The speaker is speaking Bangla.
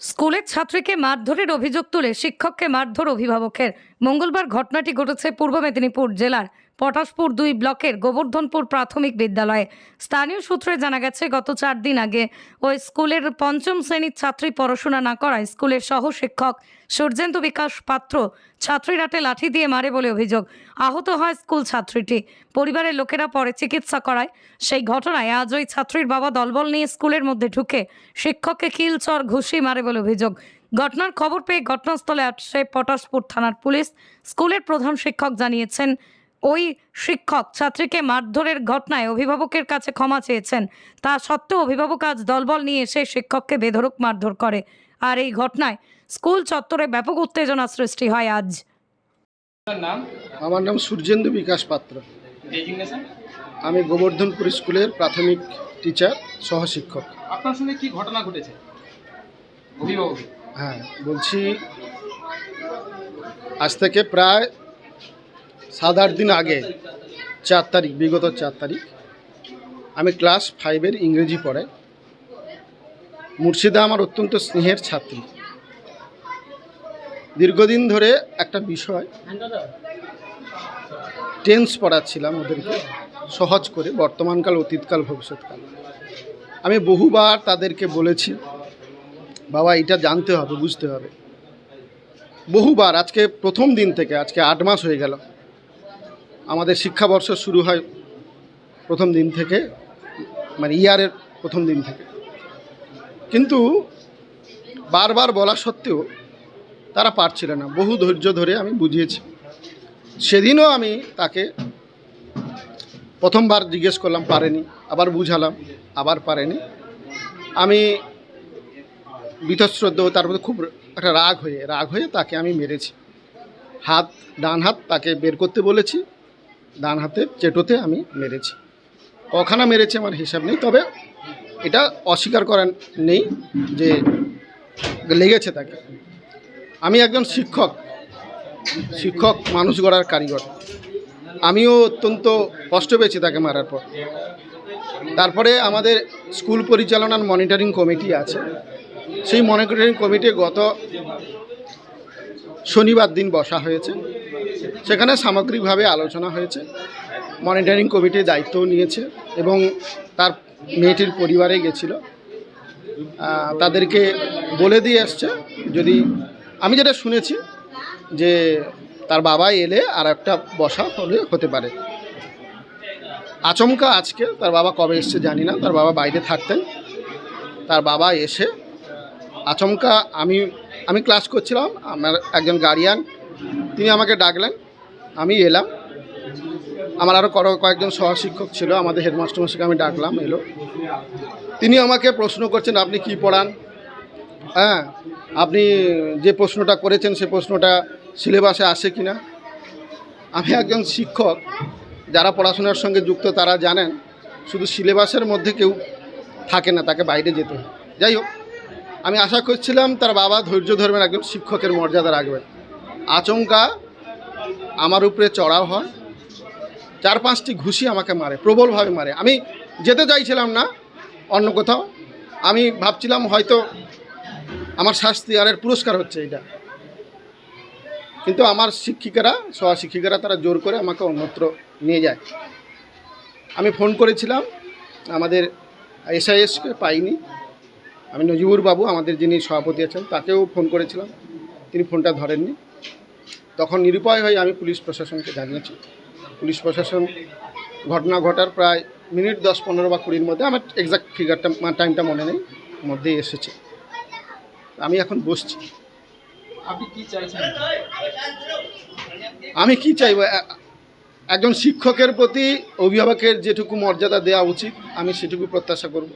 স্কুলের ছাত্রীকে মারধরের অভিযোগ তুলে শিক্ষককে মারধর অভিভাবকের। মঙ্গলবার ঘটনাটি ঘটেছে পূর্ব মেদিনীপুর জেলার পটাশপুর দুই ব্লকের গোবর্ধনপুর প্রাথমিক বিদ্যালয়ে। স্থানীয় সূত্রে জানা গেছে, গত চার দিন আগে ওই স্কুলের পঞ্চম শ্রেণির ছাত্রী পড়াশোনা না করায় স্কুলের সহ শিক্ষক সূর্যেন্দু বিকাশ পাত্র ছাত্রীর হাতে লাঠি দিয়ে মারে বলে অভিযোগ। আহত হয় স্কুল ছাত্রীটি। পরিবারের লোকেরা পরে চিকিৎসা করায়। সেই ঘটনায় আজ ওই ছাত্রীর বাবা দলবল নিয়ে স্কুলের মধ্যে ঢুকে শিক্ষককে কিল চর ঘুষি মারে বলে অভিযোগ। ঘটনার খবর পেয়ে ঘটনাস্থলে আসে পটাশপুর থানার পুলিশ। স্কুলের প্রধান শিক্ষক জানিয়েছেন ওই শিক্ষক ছাত্রীকে মারধরের ঘটনায় অভিভাবকের কাছে ক্ষমা চেয়েছেন। তা সত্ত্বেও অভিভাবক আজ দলবল নিয়ে এসে শিক্ষককে বেধরক মারধর করে। আর এই ঘটনায় স্কুল চত্বরে ব্যাপক উত্তেজনা সৃষ্টি হয় আজ। নাম? আমার নাম সূর্যেন্দু বিকাশ পাত্র। আমি গোবর্ধনপুর স্কুলের প্রাথমিক টিচার সহশিক্ষক। আপনার সঙ্গে কি ঘটনা ঘটেছে? অভিভাবক। হ্যাঁ বলছি আজ থেকে প্রায় সাত আট দিন আগে, চার তারিখ, বিগত চার তারিখ, আমি ক্লাস ফাইভের ইংরেজি পড়াই। মুর্শিদা আমার অত্যন্ত স্নেহের ছাত্রী। দীর্ঘদিন ধরে একটা বিষয় টেন্স পড়াচ্ছিলাম ওদেরকে, সহজ করে, বর্তমানকাল, অতীতকাল, ভবিষ্যৎকাল। আমি বহুবার তাদেরকে বলেছি, বাবা, এটা জানতে হবে, বুঝতে হবে। বহুবার, আজকে প্রথম দিন থেকে, আজকে আট মাস হয়ে গেল। আমাদের শিক্ষাবর্ষ শুরু হয় প্রথম দিন থেকে মানে ইয়ারের প্রথম দিন থেকে। কিন্তু বারবার বলা সত্ত্বেও তারা পারছিল না। বহু ধৈর্য ধরে আমি বুঝিয়েছি। সেদিনও আমি তাকে প্রথমবার জিজ্ঞেস করলাম, পারেনি। আবার বুঝালাম, আবার পারেনি। আমি বীতশ্রদ্ধ, তার মধ্যে খুব একটা রাগ হয়ে রাগ হয়ে তাকে আমি মেরেছি। হাত, ডান হাত তাকে বের করতে বলেছি। ডান হাতের চেটোতে আমি মেরেছি। কখানা মেরেছে আমার হিসাব নেই, তবে এটা অস্বীকার করার নেই যে লেগেছে তাকে। আমি একজন শিক্ষক শিক্ষক, মানুষ গড়ার কারিগর। আমিও অত্যন্ত কষ্ট পেয়েছি তাকে মারার পর। তারপরে আমাদের স্কুল পরিচালনার মনিটরিং কমিটি আছে। সেই মনিটরিং কমিটি গত শনিবার দিন বসা হয়েছে। সেখানে সামগ্রিকভাবে আলোচনা হয়েছে মনিটরিং কমিটির দায়িত্বও নিয়েছে এবং তার মেয়েটির পরিবারে গেছিল। তাদেরকে বলে দিয়ে আসছে যদি আমি যেটা শুনেছি যে তার বাবা এলে আর একটা বসা হলে হতে পারে। আচমকা আজকে তার বাবা কবে এসছে জানি না, তার বাবা বাইরে থাকতেন। তার বাবা এসে আচমকা, আমি আমি ক্লাস করছিলাম, আমার একজন গার্ডিয়ান তিনি আমাকে ডাকলেন, আমি এলাম। আমার আরও কয়েকজন সহশিক্ষক ছিল, আমাদের হেডমাস্টার মশাইকে আমি ডাকলাম, এলো। তিনি আমাকে প্রশ্ন করছেন, আপনি কি পড়ান? হ্যাঁ আপনি যে প্রশ্নটা করেছেন, সে প্রশ্নটা সিলেবাসে আসে কি না আমি একজন শিক্ষক, যারা পড়াশোনার সঙ্গে যুক্ত, তারা জানেন, শুধু সিলেবাসের মধ্যে কেউ থাকে না, তাকে বাইরে যেতে হয়। যাই হোক, আমি আশা করছিলাম, তার বাবা ধৈর্য ধরবেন, একজন শিক্ষকের মর্যাদা রাখবেন। আচমকা আমার উপরে চড়াও হয়। চার পাঁচটি ঘুষি আমাকে মারে, প্রবলভাবে মারে। আমি যেতে চাইছিলাম না, অন্য কোথাও। আমি ভাবছিলাম হয়তো আমার শাস্তি আরের পুরস্কার হচ্ছে এটা। কিন্তু আমার শিক্ষিকারা সহ শিক্ষিকারা তারা জোর করে আমাকে অন্যত্র নিয়ে যায়। আমি ফোন করেছিলাম, আমাদের এসআইএসকে পাইনি। আমি নজিবুর বাবু, আমাদের যিনি সভাপতি আছেন, তাকেও ফোন করেছিলাম। তিনি ফোনটা ধরেননি। তখন নিরুপায় হয়ে আমি পুলিশ প্রশাসনকে জানিয়েছি। পুলিশ প্রশাসন ঘটনা ঘটার প্রায় মিনিট দশ পনেরো বা কুড়ির মধ্যে আমার এক্সাক্ট ফিগারটা টাইমটা মনে নেই মধ্যেই এসেছে। আমি এখন বসছি। আপনি কি চাইছেন? আমি কি চাইব? একজন শিক্ষকের প্রতি অভিভাবকের যেটুকু মর্যাদা দেওয়া উচিত আমি সেটুকু প্রত্যাশা করব।